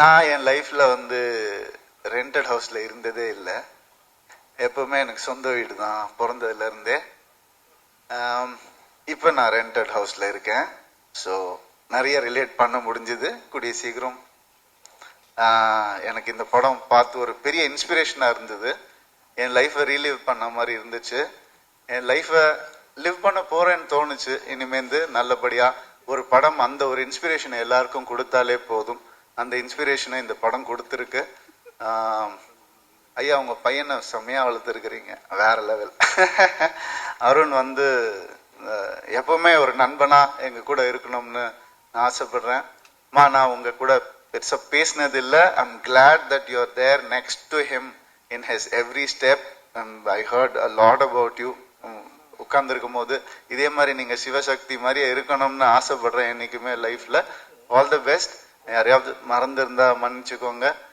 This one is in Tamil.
நான் என் லைஃப்ல வந்து ரெண்டட் ஹவுஸ்ல இருந்ததே இல்லை. எப்பவுமே எனக்கு சொந்த வீடு தான் பிறந்ததுல இருந்தே. இப்போ நான் ரெண்டட் ஹவுஸ்ல இருக்கேன். ஸோ நிறைய ரிலேட் பண்ண முடிஞ்சது கூடிய சீக்கிரம். எனக்கு இந்த படம் பார்த்து ஒரு பெரிய இன்ஸ்பிரேஷனாக இருந்தது. என் லைஃப்பை ரீலிவ் பண்ண மாதிரி இருந்துச்சு. என் லைஃப்பை லிவ் பண்ண போறேன்னு தோணுச்சு. இனிமேந்து நல்லபடியாக ஒரு படம் அந்த ஒரு இன்ஸ்பிரேஷனை எல்லாருக்கும் கொடுத்தாலே போதும். அந்த இன்ஸ்பிரேஷனை இந்த படம் கொடுத்துருக்கு. ஐயா உங்கள் பையனை செம்மையா வளர்த்துருக்குறீங்க. வேற லெவல் அருண் வந்து எப்பவுமே ஒரு நண்பனா எங்க கூட இருக்கணும்னு நான் ஆசைப்படுறேன். மா நான் உங்க கூட பெருசாக பேசினது இல்லை I'm glad that you are there next to him in his every step and I heard a lot about you உட்கார்ந்துருக்கும் போது இதே மாதிரி நீங்க சிவசக்தி மாதிரியே இருக்கணும்னு ஆசைப்படுறேன் என்னைக்குமே லைஃப்ல ஆல் த பெஸ்ட் யாரையாவது மறந்துருந்தா மன்னிச்சுக்கோங்க.